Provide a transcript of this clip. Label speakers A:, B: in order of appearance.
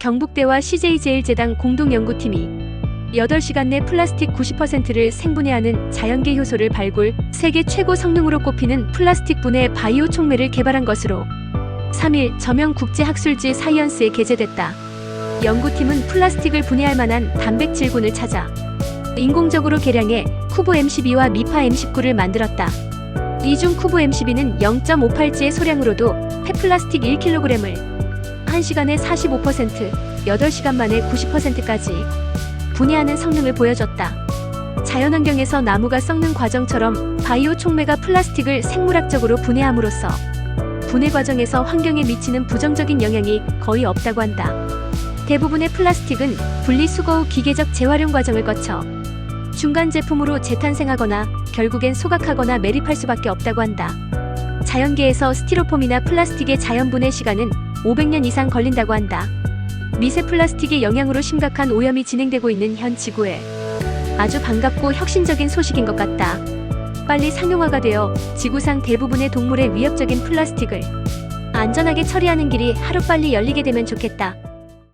A: 경북대와 CJ제일제당 공동연구팀이 8시간 내 플라스틱 90%를 생분해하는 자연계 효소를 발굴, 세계 최고 성능으로 꼽히는 플라스틱 분해 바이오 촉매를 개발한 것으로 3일 저명 국제학술지 사이언스에 게재됐다. 연구팀은 플라스틱을 분해할 만한 단백질군을 찾아 인공적으로 개량해 쿠보 M12와 미파 M19를 만들었다. 이중 쿠보 M12는 0.58지의 소량으로도 폐플라스틱 1kg을 1시간에 45%, 8시간 만에 90%까지 분해하는 성능을 보여줬다. 자연환경에서 나무가 썩는 과정처럼 바이오 촉매가 플라스틱을 생물학적으로 분해함으로써 분해 과정에서 환경에 미치는 부정적인 영향이 거의 없다고 한다. 대부분의 플라스틱은 분리수거 후 기계적 재활용 과정을 거쳐 중간 제품으로 재탄생하거나 결국엔 소각하거나 매립할 수밖에 없다고 한다. 자연계에서 스티로폼이나 플라스틱의 자연분해 시간은 500년 이상 걸린다고 한다. 미세 플라스틱의 영향으로 심각한 오염이 진행되고 있는 현 지구에 아주 반갑고 혁신적인 소식인 것 같다. 빨리 상용화가 되어 지구상 대부분의 동물의 위협적인 플라스틱을 안전하게 처리하는 길이 하루빨리 열리게 되면 좋겠다.